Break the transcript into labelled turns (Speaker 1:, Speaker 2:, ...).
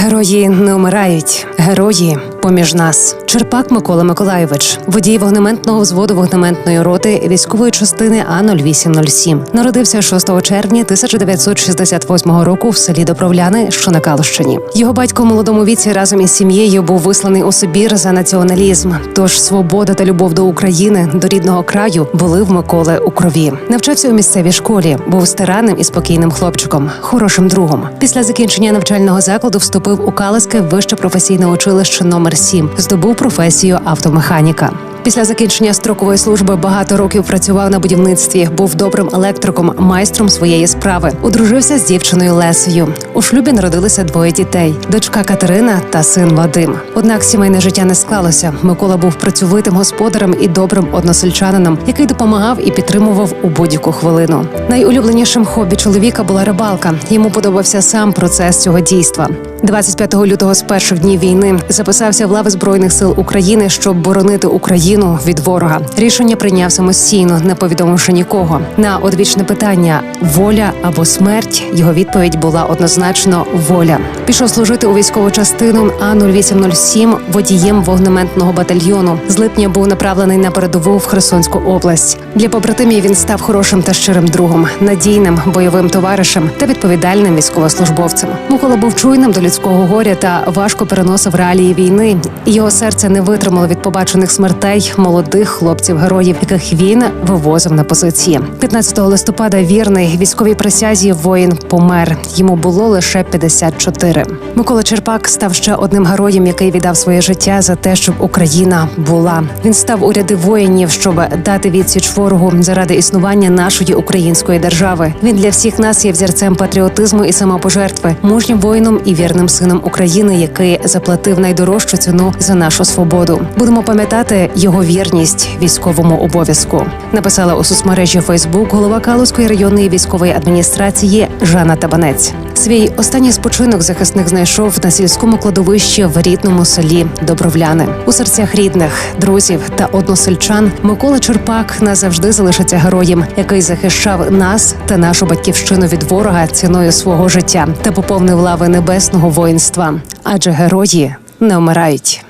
Speaker 1: Герої не вмирають, герої поміж нас. Черпак Микола Миколайович, водій вогнементного взводу вогнементної роти військової частини А 0807 Народився 6 червня 1968 року в селі Добровляни, що на Калущині. Його батько в молодому віці разом із сім'єю був висланий у Сибір за націоналізм. Тож свобода та любов до України, до рідного краю були в Миколи у крові. Навчався у місцевій школі, був старанним і спокійним хлопчиком, хорошим другом. Після закінчення навчального закладу вступив у Калиське вище професійне училище номер 7 Здобув професію автомеханіка. Після закінчення строкової служби багато років працював на будівництві, був добрим електриком, майстром своєї справи. Одружився з дівчиною Лесею. У шлюбі народилися двоє дітей: дочка Катерина та син Вадим. Однак сімейне життя не склалося. Микола був працьовитим господарем і добрим односельчанином, який допомагав і підтримував у будь-яку хвилину. Найулюбленішим хобі чоловіка була рибалка. Йому подобався сам процес цього дійства. 25 лютого з перших днів війни записався в лави збройних сил України, щоб боронити Україну від ворога. Рішення прийняв самостійно, не повідомивши нікого. На одвічне питання воля або смерть його відповідь була однозначно воля. Пішов служити у військову частину А 0807 водієм вогнементного батальйону. З липня був направлений на передову в Херсонську область. Для побратимів він став хорошим та щирим другом, надійним бойовим товаришем та відповідальним військовослужбовцем. Микола був чуйним до людського горя та важко переносив реалії війни. Його серце не витримало від побачених смертей молодих хлопців-героїв, яких він вивозив на позиції. 15 листопада вірний військовій присязі воїн помер. Йому було лише 54. Микола Черпак став ще одним героєм, який віддав своє життя за те, щоб Україна була. Він став у ряди воїнів, щоб дати відсіч ворогу заради існування нашої української держави. Він для всіх нас є взірцем патріотизму і самопожертви, мужнім воїном і вірним сином України, який заплатив найдорожчу ціну за нашу свободу. Будемо пам'ятати його вірність військовому обов'язку. Написала у соцмережі Фейсбук голова Калузької районної військової адміністрації Жанна Табанець. Свій останній спочинок захисник знайшов на сільському кладовищі в рідному селі Добровляни. У серцях рідних, друзів та односельчан Микола Черпак назавжди залишиться героєм, який захищав нас та нашу батьківщину від ворога ціною свого життя та поповнив лави небесного воїнства. Адже герої не вмирають.